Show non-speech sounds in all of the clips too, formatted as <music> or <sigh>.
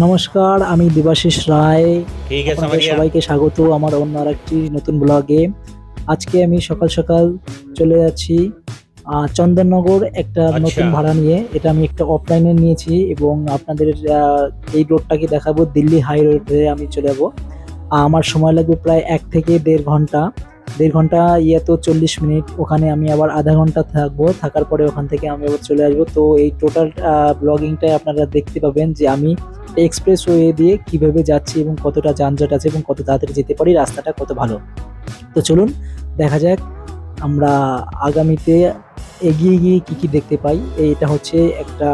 নমস্কার আমি দেবাশিস রায়। সবাইকে স্বাগত আমার অন্য আরেকটি নতুন ব্লগে। আজকে আমি সকাল সকাল চলে যাচ্ছি চন্দননগর একটা নতুন ভাড়া নিয়ে। এটা আমি একটা অফলাইনে নিয়েছি এবং আপনাদের এই রোডটাকে দেখাবো দিল্লি হাই রোডে আমি চলে যাব। আমার সময় লাগবে প্রায় এক থেকে দেড় ঘণ্টা। দেড় ঘণ্টা ইয়ে তো চল্লিশ মিনিট, ওখানে আমি আবার আধা ঘণ্টা থাকব, থাকার পরে ওখান থেকে আমি আবার চলে আসব। তো এই টোটাল ব্লগিংটাই আপনারা দেখতে পাবেন যে আমি এক্সপ্রেস ওয়ে দিয়ে কীভাবে যাচ্ছি এবং কতটা যানজট আছে এবং কত তাড়াতাড়ি যেতে পারি, রাস্তাটা কত ভালো। তো চলুন, দেখা যাক, আমরা আগামীতে এগিয়ে গিয়ে কী কী দেখতে পাই। এইটা হচ্ছে একটা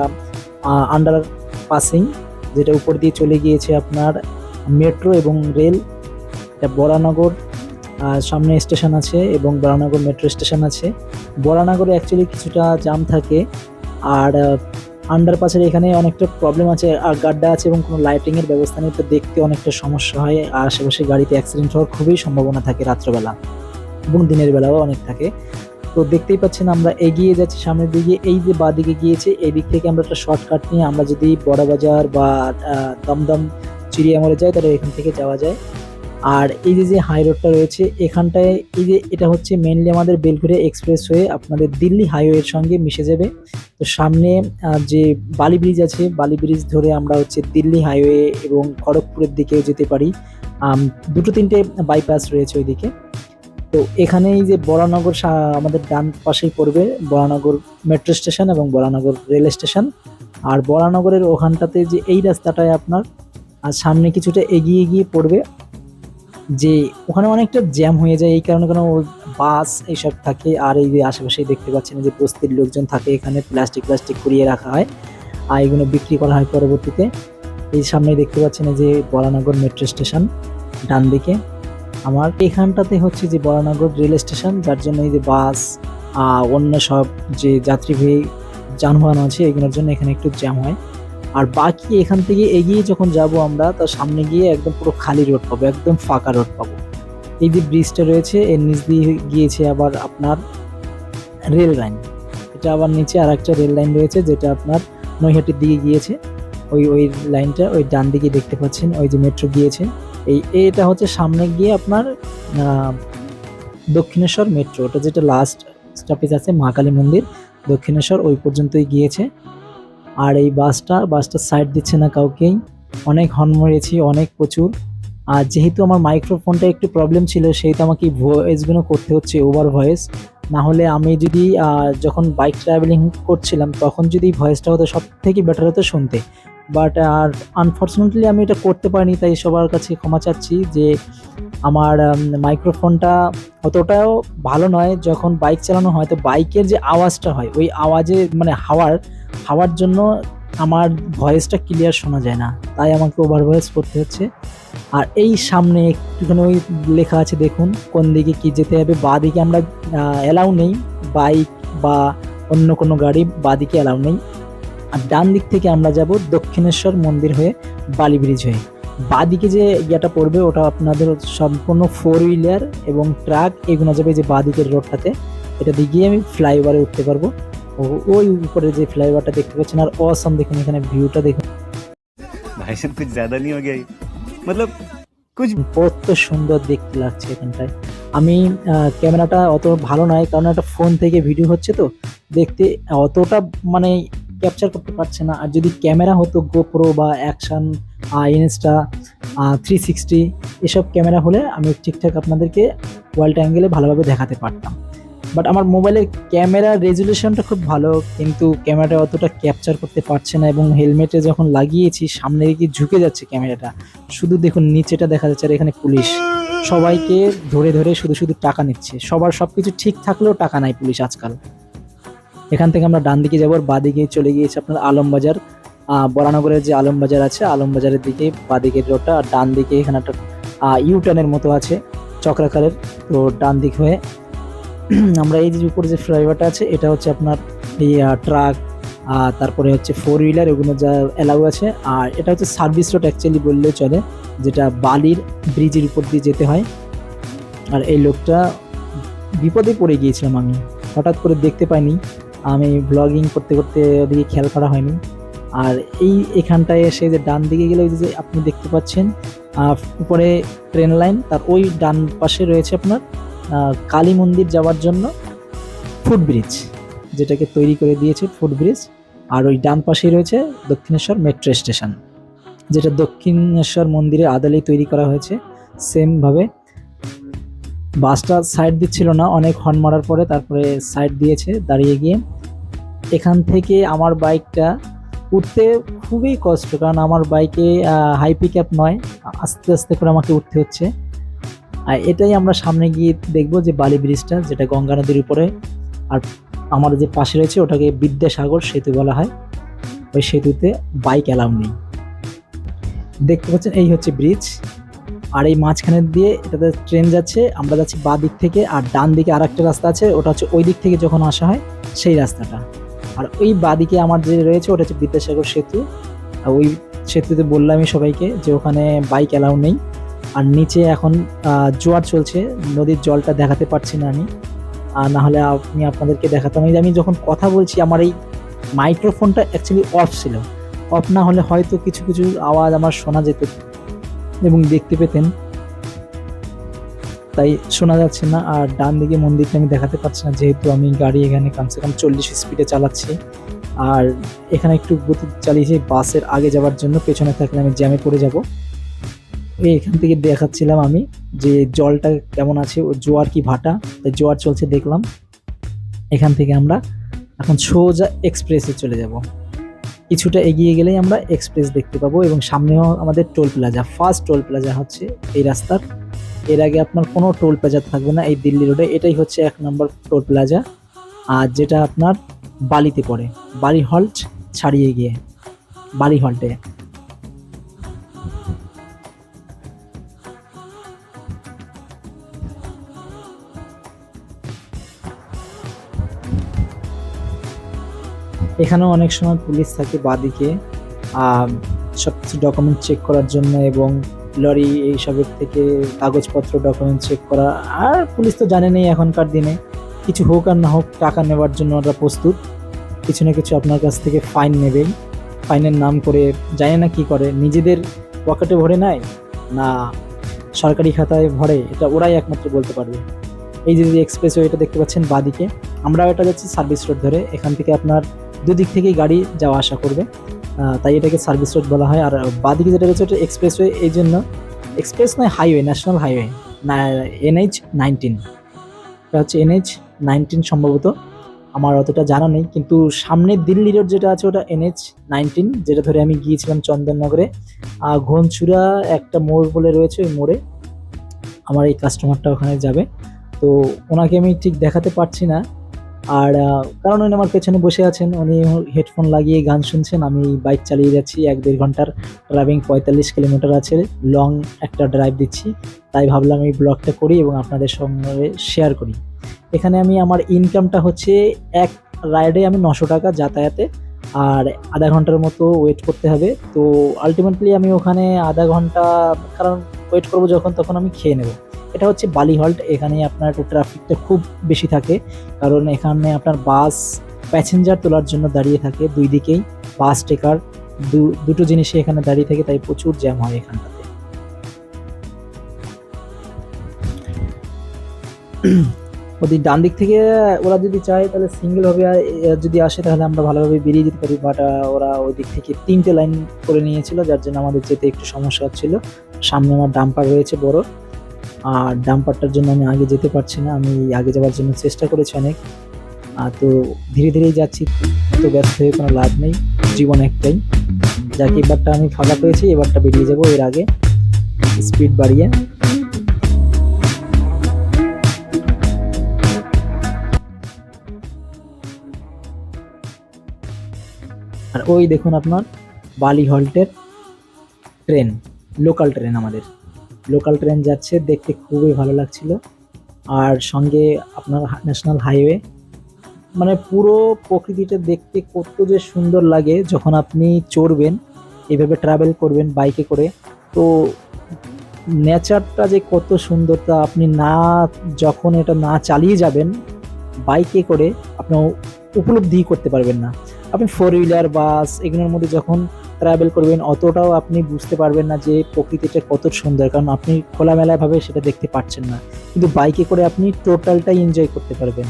আন্ডার পাসিং যেটা উপর দিয়ে চলে গিয়েছে আপনার মেট্রো এবং রেল এটা বরানগর সামনে স্টেশন আছে এবং বরানগর মেট্রো স্টেশন আছে। বরানগরে অ্যাকচুয়ালি কিছুটা জাম থাকে আর আন্ডারপাসের এখানে অনেকটা প্রবলেম আছে। আর গাড্ডা আছে এবং কোনো লাইটিং এর ব্যবস্থা নেই, তো দেখতে অনেকটা সমস্যা হয়। আর আশেপাশে গাড়িতে অ্যাক্সিডেন্ট হওয়ার খুবই সম্ভাবনা থাকে রাত্রেবেলা এবং দিনের বেলাও অনেক থাকে। তো দেখতেই পাচ্ছেন আমরা এগিয়ে যাচ্ছি সামনের দিকে। এই যে বা দিকে গিয়েছে, এই দিক থেকে আমরা একটা শর্টকাট নিয়ে আমরা যদি বড়বাজার বা দমদম চিড়িয়ামলে যাই, তাহলে এখান থেকে যাওয়া যায়। আর এই যে যে হাই রোডটা রয়েছে, এখানটায় এই যে এটা হচ্ছে মেনলি আমাদের বেলঘুরিয়া এক্সপ্রেস হয়ে আপনাদের দিল্লি হাইওয়ের সঙ্গে মিশে যাবে। তো সামনে যে বালি ব্রিজ আছে, বালি ব্রিজ ধরে আমরা হচ্ছে দিল্লি হাইওয়ে এবং খড়গপুরের দিকেও যেতে পারি। দুটো তিনটে বাইপাস রয়েছে ওইদিকে। তো এখানেই যে বরানগর আমাদের ডান পাশেই পড়বে, বরানগর মেট্রো স্টেশন এবং বরানগর রেল স্টেশন আর বরানগরের ওখানটাতে যে এই রাস্তাটায় আপনার, আর সামনে কিছুটা এগিয়ে গিয়ে পড়বে। যে ওখানে অনেকটা জ্যাম হয়ে যায়, এই কারণে কোনো বাস এইসব থাকে। আর এই যে আশেপাশেই দেখতে পাচ্ছেন যে বস্তির লোকজন থাকে, এখানে প্লাস্টিক প্লাস্টিক কুড়িয়ে রাখা হয়। আর এগুলো বিক্রি করা হয় পরবর্তীতে। এই সামনে দেখতে পাচ্ছেন যে বরানগর মেট্রো স্টেশন, ডান দিকে। আমার এখানটাতে হচ্ছে যে বরানগর রেল স্টেশন, যার জন্য এই যে বাস অন্য সব যে যাত্রীবাহী যানবাহন আছে, এগুলোর জন্য এখানে একটু জ্যাম হয়। আর বাকি এখান থেকে এগিয়ে যখন যাব আমরা, তার সামনে গিয়ে একদম পুরো খালি রোড পাবো, একদম ফাঁকা রোড পাবো। এই যে ব্রিজটা রয়েছে, এর নিচ দিয়ে গিয়েছে আবার আপনার রেল লাইন এটা আবার নিচে আর একটা রেল লাইন রয়েছে, যেটা আপনার নৈহাটির দিকে গিয়েছে। ওই ওই লাইনটা ওই ডান দিকে দেখতে পাচ্ছেন, ওই যে মেট্রো গিয়েছে। এই, এটা হচ্ছে সামনে গিয়ে আপনার দক্ষিণেশ্বর মেট্রো ওটা যেটা লাস্ট স্টপেজ আছে, মহাকালী মন্দির, দক্ষিণেশ্বর ওই পর্যন্তই গিয়েছে। আর এই বাসটা বাসটা সাইড দিচ্ছে না কাউকেই। অনেক হর্ন মেরেছি, অনেক প্রচুর। আর যেহেতু আমার মাইক্রোফোনটা একটু প্রবলেম ছিল, সেহেতু আমাকে ভয়েসগুলো করতে হচ্ছে ওভার ভয়েস না হলে আমি যদি যখন বাইক ট্রাভেলিং করছিলাম, তখন যদি ভয়েসটা হতো সব থেকে বেটার হতো শুনতে। বাট আর আনফর্চুনেটলি আমি এটা করতে পারিনি, তাই সবার কাছে ক্ষমা চাচ্ছি যে, আমার মাইক্রোফোনটা অতটাও ভালো নয়। যখন বাইক চালানো হয়, তো বাইকের যে আওয়াজটা হয়, ওই আওয়াজে মানে হাওয়ার হাওয়ার জন্য আমার ভয়েসটা ক্লিয়ার শোনা যায় না। তাই আমাকে ওভার ভয়েস করতে হচ্ছে। আর এই সামনে একটুখানি ওই লেখা আছে, দেখুন, কোন দিকে কি যেতে হবে। বা দিকে আমরা অ্যালাউ নেই। বাইক বা অন্য কোনো গাড়ি বা দিকে অ্যালাউ নেই। আর ডান দিক থেকে আমরা যাব দক্ষিণেশ্বর মন্দির হয়ে বালি ব্রিজ হয়ে। বাদিকে যে ইয়েটা পড়বে, ওটা আপনাদের সম্পূর্ণ ফোর হুইলার এবং ট্রাক এগুলো যাবে যে বাদিকের রোডটাতে এটা দিয়ে আমি ফ্লাইওভারে উঠতে পারব। ওই উপরে যে ফ্লাইওভারটা দেখতে পাচ্ছেন আর অসম দেখুন এখানে ভিউটা দেখুন। ভাই সব কিছু জ্যাদা নিয়ে হয়ে মতলব কুছ কত সুন্দর দেখতে লাগছে এখানটায়। আমি ক্যামেরাটা অত ভালো নয় কারণ একটা ফোন থেকে ভিডিও হচ্ছে তো। দেখতে অতটা মানে ক্যাপচার করতে পারছে না। আর যদি ক্যামেরা হতো গোপ্রো বা অ্যাকশন ইনস্টা থ্রি সিক্সটি এসব ক্যামেরা হলে আমি ঠিকঠাক আপনাদেরকে ওয়াল্ড অ্যাঙ্গেলে ভালোভাবে দেখাতে পারতাম। বাট আমার মোবাইলের ক্যামেরা রেজুলেশনটা খুব ভালো, কিন্তু ক্যামেরাটা অতটা ক্যাপচার করতে পারছে না এবং হেলমেটে যখন লাগিয়েছি, সামনে দিকে ঝুঁকে যাচ্ছে ক্যামেরাটা শুধু দেখুন, নিচেটা দেখা যাচ্ছে আর এখানে পুলিশ। সবাইকে ধরে ধরে শুধু শুধু টাকা নিচ্ছে। সবার সব কিছু ঠিক থাকলেও টাকা নাই পুলিশ আজকাল। এখান থেকে আমরা ডান দিকে যাব আর বাঁ দিকে চলে গিয়েছি আপনার আলমবাজার। বরানগরের যে আলমবাজার আছে, আলমবাজারের দিকে বাঁ দিকের রোডটা আর ডান দিকে এখানে একটা ইউটার্নের মতো আছে, চক্রাকারের। তো ডান দিক হয়ে <clears throat> আমরা এই যে উপরে যে ফ্লাইওভারটা আছে, এটা হচ্ছে আপনার এই ট্রাক আর তারপরে হচ্ছে ফোর হুইলার এগুলো যা অ্যালাউ আছে। আর এটা হচ্ছে সার্ভিস রোড অ্যাকচুয়ালি বললেও চলে, যেটা বালির ব্রিজের উপর দিয়ে যেতে হয়। আর এই লোকটা বিপদে পড়ে গিয়েছিলাম আমি। হঠাৎ করে দেখতে পাইনি। আমি ব্লগিং করতে করতে ওদিকে খেয়াল করা হয়নি। আর এই এখানটায় এসে যে ডান দিকে গেলে ওই যে আপনি দেখতে পাচ্ছেন উপরে ট্রেন লাইন তার ওই ডান পাশে রয়েছে আপনার কালী মন্দির যাওয়ার জন্য ফুটব্রিজ যেটাকে তৈরি করে দিয়েছে ফুটব্রিজ আর ওই ডান পাশেই রয়েছে দক্ষিণেশ্বর মেট্রো স্টেশন, যেটা দক্ষিণেশ্বর মন্দিরের আদালেই তৈরি করা হয়েছে। সেমভাবে বাসটা সাইড দিচ্ছিল না, অনেক হর্ন মারার পরে তারপরে সাইড দিয়েছে দাঁড়িয়ে গিয়ে। এখান থেকে আমার বাইকটা উঠতে খুবই কষ্ট, কারণ আমার বাইকে হাই পিক নয়, আস্তে আস্তে করে আমাকে উঠতে হচ্ছে। আর এটাই আমরা সামনে গিয়ে দেখব যে বালি ব্রিজটা, যেটা গঙ্গা নদীর উপরে, আর আমার যে পাশে রয়েছে ওটাকে বিদ্যাসাগর সেতু বলা হয়। ওই সেতুতে বাইক অ্যালাউ নেই। দেখতে পাচ্ছেন, এই হচ্ছে ব্রিজ। আর এই মাঝখানের দিয়ে এটাতে ট্রেন যাচ্ছে, আমরা যাচ্ছি বা দিক থেকে, আর ডান দিকে আর একটা রাস্তা আছে, ওটা হচ্ছে ওই দিক থেকে যখন আসা হয়, সেই রাস্তাটা। আর ওই বাদিকে আমার যে রয়েছে, ওটা হচ্ছে বিদ্যাসাগর সেতু। আর ওই সেতুতে বললামই সবাইকে যে ওখানে বাইক অ্যালাউ নেই। আর নিচে এখন জোয়ার চলছে, নদীর জলটা দেখাতে পারছি না আমি। আর না হলে আমি আপনাদেরকে দেখাতাম। এই আমি যখন কথা বলছি, আমার এই মাইক্রোফোনটা অ্যাকচুয়ালি অফ ছিল। অফ না হলে হয়তো কিছু কিছু আওয়াজ আমার শোনা যেত এবং দেখতে পেতেন। তাই শোনা যাচ্ছে না, আর ডান দিকে মন্দিরটা আমি দেখাতে পারছি না, যেহেতু আমি গাড়ি এখানে কমসে কম চল্লিশ স্পিডে চালাচ্ছি। আর এখানে একটু গতি চালিয়েছি, বাসের আগে যাওয়ার জন্য, পেছনে থাকলে আমি জ্যামে পড়ে যাব। এখান থেকে দেখাচ্ছিলাম আমি যে জলটা কেমন আছে, ও জোয়ার কি ভাটা? তাই জোয়ার চলছে দেখলাম। এখান থেকে আমরা এখন সোজা এক্সপ্রেসে চলে যাব। কিছুটা এগিয়ে গেলেই আমরা এক্সপ্রেস দেখতে পাবো এবং সামনেও আমাদের toll plaza first toll plaza হচ্ছে এই রাস্তার। এর আগে আপনার কোনো টোল প্লাজা থাকবে না এই দিল্লি রোডে এটাই হচ্ছে এক নম্বর টোল প্লাজা আর যেটা আপনার বালিতে পড়ে বালি হল্ট ছাড়িয়ে গিয়ে বালি হল্টে এখানেও অনেক সময় পুলিশ থাকে বাদিকে সব কিছু ডকুমেন্ট চেক করার জন্য এবং লরি এইসবের থেকে কাগজপত্র ডকুমেন্ট চেক করা। আর পুলিশ তো জানেনই এখনকার দিনে, কিছু হোক আর না হোক টাকা নেওয়ার জন্য ওরা প্রস্তুত। কিছু না কিছু আপনার কাছ থেকে ফাইন নেবেই। ফাইনের নাম করে জানে না কি করে, নিজেদের পকেটে ভরে নেয় না সরকারি খাতায় ভরে? এটা ওরাই একমাত্র বলতে পারবে। এই যে এক্সপ্রেস ওয়েটা দেখতে পাচ্ছেন বাদিকে। আমরা এটা যাচ্ছি সার্ভিস রোড ধরে। এখান থেকে আপনার দুদিক থেকেই গাড়ি যাওয়া আসা করবে। তাই এটাকে সার্ভিস রোড বলা হয়। আর বাদিকে যেটা রয়েছে, ওটা এক্সপ্রেসওয়ে এই জন্য এক্সপ্রেস নয় highway national highway NH nineteen এটা হচ্ছে এনএইচ নাইনটিন সম্ভবত। আমার অতটা জানা নেই, কিন্তু সামনে দিল্লি রোড যেটা আছে, ওটা এনএইচ নাইনটিন যেটা ধরে আমি গিয়েছিলাম চন্দননগরে। আর ঘনচূড়া একটা মোড় বলে রয়েছে ওই মোড়ে। আমার এই কাস্টমারটা ওখানে যাবে। তো ওনাকে আমি ঠিক দেখাতে পারছি না। আর কারণ উনি আমার পেছনে বসে আছেন, উনি হেডফোন লাগিয়ে গান শুনছেন, আমি বাইক চালিয়ে যাচ্ছি, এক দেড় ঘণ্টার ড্রাইভিং পঁয়তাল্লিশ কিলোমিটার আছে লং একটা ড্রাইভ দিচ্ছি, তাই ভাবলাম এই ব্লগটা করি এবং আপনাদের সঙ্গে শেয়ার করি। এখানে আমি আমার ইনকামটা হচ্ছে এক রাইডে আমি নশো টাকা যাতায়াতে, আর আধা ঘণ্টার মতো ওয়েট করতে হবে, তো আলটিমেটলি আমি ওখানে আধা ঘণ্টা, কারণ ওয়েট করব যখন, তখন আমি খেয়ে নেব। এটা হচ্ছে বালি হল্ট এখানে আপনার ট্রাফিকটা খুব বেশি থাকে। কারণ এখানে আপনার বাস প্যাসেঞ্জার তোলার জন্য দাঁড়িয়ে থাকে দুই দিকেই। বাস টেকার দুটো জিনিসই এখানে দাঁড়িয়ে থাকে, তাই প্রচুর জ্যাম হয় এখানটাতে। ওদি ডান দিক থেকে ওরা যদি চায়, তাহলে সিঙ্গেল ভাবে আ- যদি আসে, তাহলে আমরা ভালোভাবে বেরিয়ে যেতে পারি। বাট ওরা ওই দিক থেকে তিনটে লাইন করে নিয়েছিল, যার জন্য আমাদের যেতে একটু সমস্যা হচ্ছিল। সামনে আমার ডাম্পার রয়েছে বড়। আর ডাম্পারটার জন্য আমি আগে যেতে পারছি না, আমি আগে যাওয়ার জন্য চেষ্টা করেছি অনেক। তো ধীরে ধীরেই যাচ্ছি তো ব্যস্ত হয়ে কোনো লাভ নেই, জীবন একটাই। যাকে, এবারটা আমি ফাঁকা পেয়েছি, এবারটা বেরিয়ে যাব এর আগে। স্পিড বাড়িয়ে। আর ওই দেখুন আপনার বালি হল্টের ট্রেন, লোকাল ট্রেন আমাদের। লোকাল ট্রেন যাচ্ছে, দেখতে খুবই ভালো লাগছিল। আর সঙ্গে আপনার ন্যাশনাল হাইওয়ে মানে পুরো প্রকৃতিটা দেখতে কত যে সুন্দর লাগে যখন আপনি চড়বেন, এভাবে ট্রাভেল করবেন বাইকে করে। তো নেচারটা যে কত সুন্দর তা আপনি না, যখন এটা না চালিয়ে যাবেন বাইকে করে আপনি উপলব্ধি করতে পারবেন না। আপনি ফোর হুইলার বাস এগুলোর মধ্যে যখন ট্রাভেল করবেন, অতটাও আপনি বুঝতে পারবেন না যে প্রকৃতিটা কত সুন্দর, কারণ আপনি খোলামেলাভাবে সেটা দেখতে পাচ্ছেন না। কিন্তু বাইকে করে আপনি টোটালটাই এনজয় করতে পারবেন।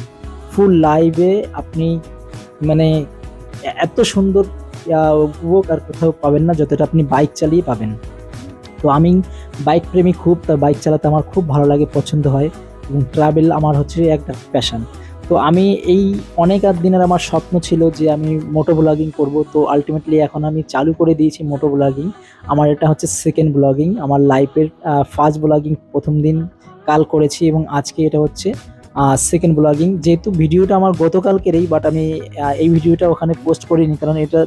ফুল লাইভে আপনি মানে এত সুন্দর উপভোগ আর কোথাও পাবেন না যতটা আপনি বাইক চালিয়ে পাবেন। তো আমি বাইক প্রেমী খুব, তা বাইক চালাতে আমার খুব ভালো লাগে, পছন্দ হয়। এবং ট্রাভেল আমার হচ্ছে একটা প্যাশন তো আমি এই অনেক আধ দিনের আমার স্বপ্ন ছিল যে আমি মোটো ব্লগিং করব। তো আলটিমেটলি এখন আমি চালু করে দিয়েছি মোটো ব্লগিং আমার এটা হচ্ছে সেকেন্ড ব্লগিং আমার লাইফের ফার্স্ট ব্লগিং প্রথম দিন কাল করেছি এবং আজকে এটা হচ্ছে সেকেন্ড ব্লগিং যেহেতু ভিডিওটা আমার গতকালকেরই বাট আমি এই ভিডিওটা ওখানে পোস্ট করিনি, কারণ এটা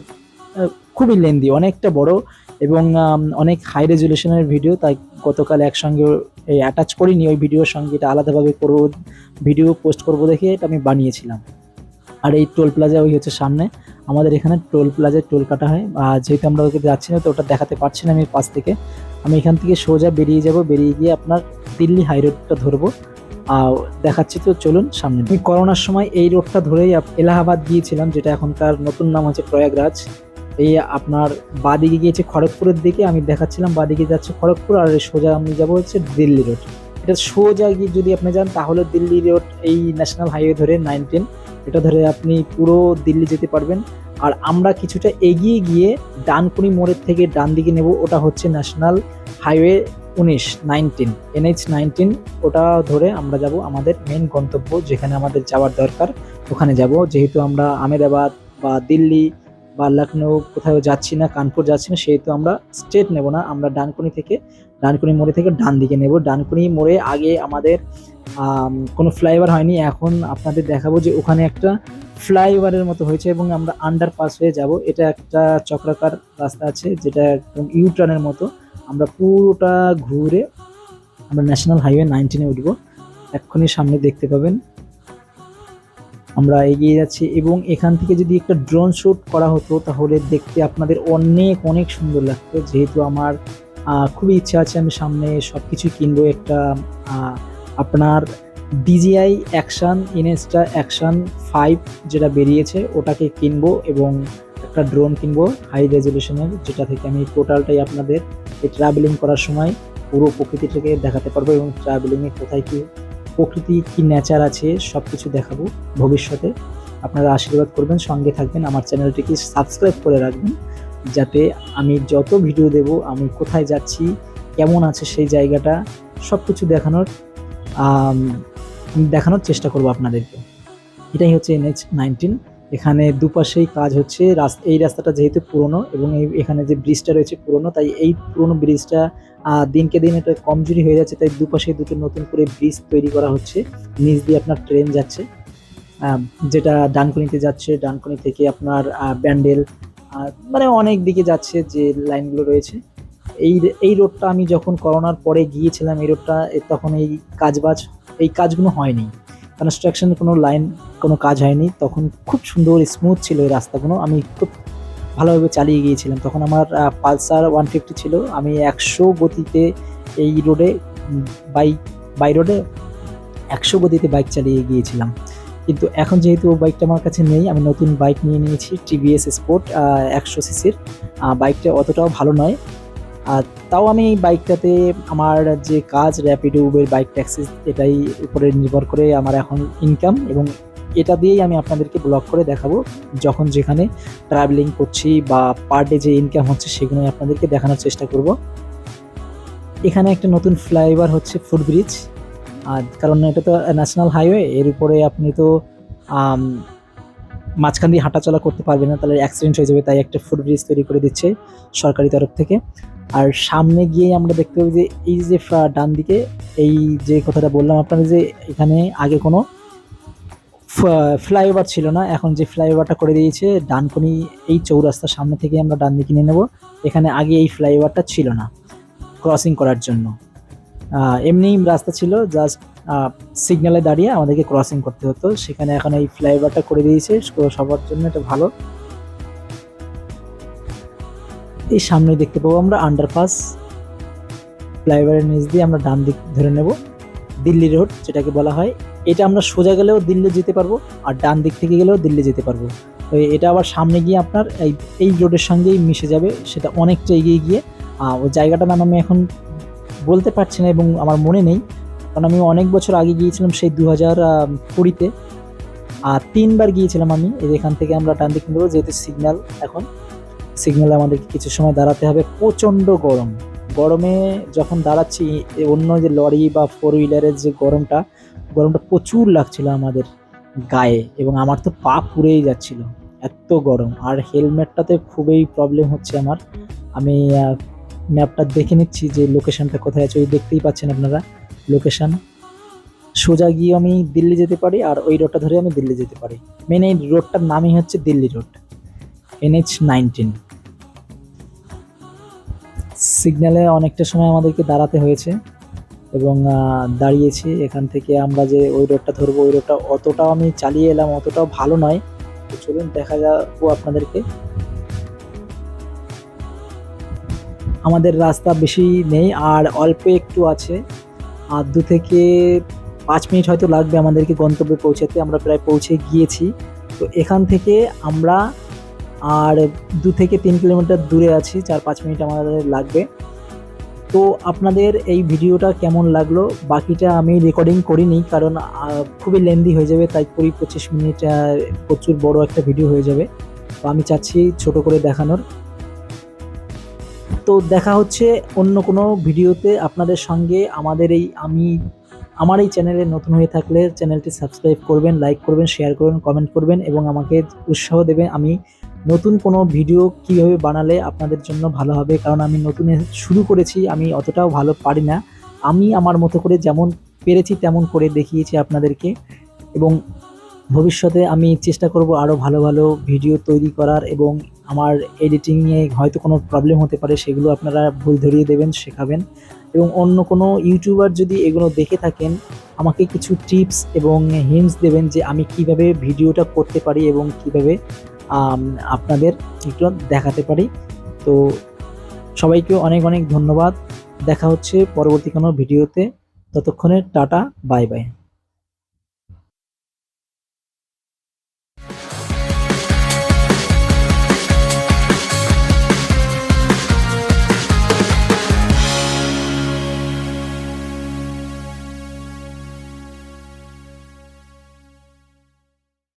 খুবই লেন্দি অনেকটা বড়। এবং অনেক হাই রেজুলেশনের ভিডিও তাই গতকাল একসঙ্গে এই অ্যাটাচ করিনি, ওই ভিডিওর সঙ্গে এটা আলাদাভাবে করব ভিডিও পোস্ট করব দেখে এটা আমি বানিয়েছিলাম। আর এই টোল প্লাজা ওই হচ্ছে সামনে, আমাদের এখানে টোল প্লাজায় টোল কাটা হয়। আর যেহেতু আমরা ওকে যাচ্ছি না, তো ওটা দেখাতে পারছি না আমি পাশ থেকে। আমি এখান থেকে সোজা বেরিয়ে যাব, বেরিয়ে গিয়ে আপনার দিল্লি হাই রোডটা ধরবো। আর দেখাচ্ছি তো চলুন সামনে। আমি করোনার সময় এই রোডটা ধরেই এলাহাবাদ গিয়েছিলাম, যেটা এখনকার নতুন নাম হচ্ছে প্রয়াগরাজ। এই আপনার বাদিকে গিয়েছে খড়গপুরের দিকে, আমি দেখাচ্ছিলাম বাদিকে যাচ্ছে খড়গপুর আর সোজা আমি যাব হচ্ছে দিল্লি রোড এটা সোজা গিয়ে যদি আপনি যান, তাহলে দিল্লি রোড এই ন্যাশনাল হাইওয়ে ধরে নাইনটিন এটা ধরে আপনি পুরো দিল্লি যেতে পারবেন। আর আমরা কিছুটা এগিয়ে গিয়ে ডানকুনি মোড়ের থেকে ডান দিকে নেব, ওটা হচ্ছে ন্যাশনাল হাইওয়ে উনিশ নাইনটিন এনএইচ নাইনটিন ওটা ধরে আমরা যাব আমাদের মেন গন্তব্য, যেখানে আমাদের যাওয়ার দরকার, ওখানে যাব। যেহেতু আমরা আমেদাবাদ বা দিল্লি বা লখনৌ কোথাও যাচ্ছি না, কানপুর যাচ্ছি না সেহেতু আমরা স্ট্রেট নেব না। আমরা ডানকুনি থেকে, ডানকুনি মোড়ে থেকে ডান দিকে নেব। ডানকুনি মোড়ে আগে আমাদের কোনো ফ্লাইওভার হয়নি। এখন আপনাদের দেখাবো যে ওখানে একটা ফ্লাইওভারের মতো হয়েছে এবং আমরা আন্ডার পাস হয়ে যাব। এটা একটা চক্রাকার রাস্তা আছে, যেটা একদম ইউটার্নের মতো। আমরা পুরোটা ঘুরে আমরা ন্যাশনাল হাইওয়ে নাইনটিনে উঠবো। এক্ষুনি সামনে দেখতে পাবেন। আমরা এগিয়ে যাচ্ছি এবং এখান থেকে যদি একটা ড্রোন শ্যুট করা হতো তাহলে দেখতে আপনাদের অনেক অনেক সুন্দর লাগতো। যেহেতু আমার খুবই ইচ্ছা আছে আমি সামনে সব কিছু কিনবো একটা আপনার DJI action insta action five যেটা বেরিয়েছে, ওটাকে কিনবো এবং একটা ড্রোন কিনবো হাই রেজলিউশনের যেটা থেকে আমি টোটালটাই আপনাদের এই ট্রাভেলিং করার সময় পুরো প্রকৃতিটাকে দেখাতে পারব এবং ট্রাভেলিংয়ে কোথায় কি প্রকৃতি, কি নেচার আছে সব কিছু দেখাবো ভবিষ্যতে। আপনারা আশীর্বাদ করবেন, সঙ্গে থাকবেন। আমার চ্যানেলটিকে সাবস্ক্রাইব করে রাখবেন, যাতে আমি যত ভিডিও দেব, আমি কোথায় যাচ্ছি, কেমন আছে সেই জায়গাটা সব কিছু দেখানোর দেখানোর চেষ্টা করব আপনাদেরকে। এটাই হচ্ছে এনএইচ নাইনটিন এখানে দুপাশেই কাজ হচ্ছে, রাস- এই রাস্তাটা যেহেতু পুরনো এবং এই- এখানে যে ব্রিজটা রয়েছে পুরনো, তাই এই পুরনো ব্রিজটা দিনকে দিন এটা কমজোরি হয়ে যাচ্ছে, তাই দুপাশে দুটো নতুন করে ব্রিজ তৈরি করা হচ্ছে। নিচ দিয়ে আপনার ট্রেন যাচ্ছে যেটা ডানকুনিতে যাচ্ছে, ডানকুনি থেকে আপনার ব্যান্ডেল মানে অনেক দিকে যাচ্ছে যে লাইনগুলো রয়েছে। এই এই রোডটা আমি যখন করোনার পরে গিয়েছিলাম, এই রোডটা তখন এই কাজবাজ, এই কাজগুলো হয়নি। কনস্ট্রাকশন কোনো লাইন কোনো কাজ হয়নি। তখন খুব সুন্দর স্মুথ ছিল এই রাস্তাগুলো। আমি খুব ভালোভাবে চালিয়ে গিয়েছিলাম। তখন আমার পালসার ওয়ান ফিফটি ছিল। আমি একশো গতিতে এই রোডে বাইক বাই রোডে একশো গতিতে বাইক চালিয়ে গিয়েছিলাম। কিন্তু এখন যেহেতু বাইকটা আমার কাছে নেই, আমি নতুন বাইক নিয়ে নিয়েছি, টিভিএস স্পোর্ট একশো সিসির। বাইকটা অতটাও ভালো নয়। আর তাও আমি এই বাইকটাতে আমার যে কাজ র্যাপিডো উবের বাইক ট্যাক্সি এটাই উপরে নির্ভর করে আমার এখন ইনকাম এবং এটা দিয়েই আমি আপনাদেরকে ব্লগ করে দেখাবো। যখন যেখানে ট্রাভেলিং করছি বা পার ডে যে ইনকাম হচ্ছে সেগুলোই আপনাদেরকে দেখানোর চেষ্টা করব। এখানে একটা নতুন ফ্লাইওভার হচ্ছে ফুটব্রিজ আর কারণ এটা তো ন্যাশনাল হাইওয়ে এর উপরে আপনি তো মাঝখান দিয়ে হাঁটাচলা করতে পারবেন না, তাহলে অ্যাক্সিডেন্ট হয়ে যাবে, তাই একটা ফুটব্রিজ তৈরি করে দিচ্ছে সরকারি তরফ থেকে। আর সামনে গিয়ে আমরা দেখতে পাবো যে এই যে ডান দিকে এই যে কথাটা বললাম আপনাদের যে এখানে আগে কোনো ফ্লাইওভার ছিল না, এখন যে ফ্লাইওভারটা করে দিয়েছে, ডানকুনি এই চৌরাস্তার সামনে থেকে আমরা ডান দিকে নিয়ে নেব। এখানে আগে এই ফ্লাইওভারটা ছিল না ক্রসিং করার জন্য। এমনি রাস্তা ছিল জাস্ট সিগন্যালে দাঁড়িয়ে আমাদেরকে ক্রসিং করতে হতো। সেখানে এখন এই ফ্লাইওভারটা করে দিয়েছে সবার জন্য এটা ভালো। এই সামনে দেখতে পাবো আমরা আন্ডারপাস ফ্লাইওভারের নিচ দিয়ে আমরা ডান দিক ধরে নেব। দিল্লি রোড যেটাকে বলা হয় এটা আমরা সোজা গেলেও দিল্লি যেতে পারব আর ডান দিক থেকে গেলেও দিল্লি যেতে পারব। এটা আবার সামনে গিয়ে আপনার এই এই রোডের সঙ্গেই মিশে যাবে সেটা অনেকটা এগিয়ে গিয়ে। আহ, ওই জায়গাটার নাম আমি এখন বলতে পারছি না এবং আমার মনে নেই কারণ আমি অনেক বছর আগে গিয়েছিলাম সেই দু হাজার কুড়িতে। আর তিনবার গিয়েছিলাম আমি এখান থেকে আমরা টান দিক নেব যেহেতু সিগন্যাল এখন। সিগন্যালে আমাদেরকে কিছু সময় দাঁড়াতে হবে। প্রচণ্ড গরম। গরমে যখন দাঁড়াচ্ছি অন্য যে লরি বা ফোর হুইলারের যে গরমটা গরমটা প্রচুর লাগছিল আমাদের গায়ে এবং আমার তো পা পুড়েই যাচ্ছিল, এত গরম। আর হেলমেটটাতে খুবই প্রবলেম হচ্ছে আমার। আমি ম্যাপটা দেখে নিচ্ছি যে লোকেশনটা কোথায় আছে, ওই দেখতেই পাচ্ছেন আপনারা লোকেশন সোজা গিয়ে আমি দিল্লি যেতে পারি আর ওই রোডটা ধরে আমি দিল্লি যেতে পারি। মেন এই রোডটার নামই হচ্ছে দিল্লি রোড এনএইচ নাইনটিন সিগন্যালে অনেকটা সময় আমাদেরকে দাঁড়াতে হয়েছে। এবং দাঁড়িয়েছি। এখান থেকে আমরা যে ওই রোডটা ধরবো, ওই রোডটা অতটাও আমি চালিয়ে এলাম, অতটাও ভালো নয়। তো চলুন, দেখা যাব আপনাদেরকে। আমাদের রাস্তা বেশি নেই, আর অল্প একটু আছে। আর দু থেকে পাঁচ মিনিট হয়তো লাগবে আমাদেরকে গন্তব্যে পৌঁছাতে। আমরা প্রায় পৌঁছে গিয়েছি। তো এখান থেকে আমরা আর দু থেকে তিন কিলোমিটার দূরে আছি, চার পাঁচ মিনিট আমাদের লাগবে। তো আপনাদের এই ভিডিওটা কেমন লাগল? বাকিটা আমি রেকর্ডিং করিনি কারণ খুবই লেন্দি হয়ে যাবে, তাই কুড়ি পঁচিশ মিনিট প্রচুর বড় একটা ভিডিও হয়ে যাবে। তো আমি চাচ্ছি ছোট করে দেখানোর। তো দেখা হচ্ছে অন্য কোনো ভিডিওতে। আপনাদের সঙ্গে আমাদের এই, আমি, আমার এই চ্যানেলে নতুন হয়ে থাকলে চ্যানেলটি সাবস্ক্রাইব করবেন লাইক করবেন শেয়ার করবেন কমেন্ট করবেন এবং আমাকে উৎসাহ দেবেন। আমি নতুন কোনো ভিডিও কীভাবে বানালে আপনাদের জন্য ভালো হবে? কারণ আমি নতুন শুরু করেছি, আমি অতটাও ভালো পারি না। আমি আমার মতো করে যেমন পেরেছি, তেমন করে দেখিয়েছি আপনাদেরকে। এবং ভবিষ্যতে আমি চেষ্টা করব আরও ভালো ভালো ভিডিও তৈরি করার এবং আমার এডিটিংয়ে হয়তো কোনো প্রবলেম হতে পারে, সেগুলো আপনারা ভুল ধরিয়ে দেবেন, শেখাবেন। এবং অন্য কোনো ইউটিউবার যদি এগুলো দেখে থাকেন, আমাকে কিছু টিপস এবং হিন্টস দেবেন যে আমি কীভাবে ভিডিওটা করতে পারি এবং কীভাবে আপনাদের একটু দেখাতে পারি। তো সবাইকে অনেক অনেক ধন্যবাদ। দেখা হচ্ছে পরবর্তী কোনো ভিডিওতে। ততক্ষণে টাটা, বাই বাই।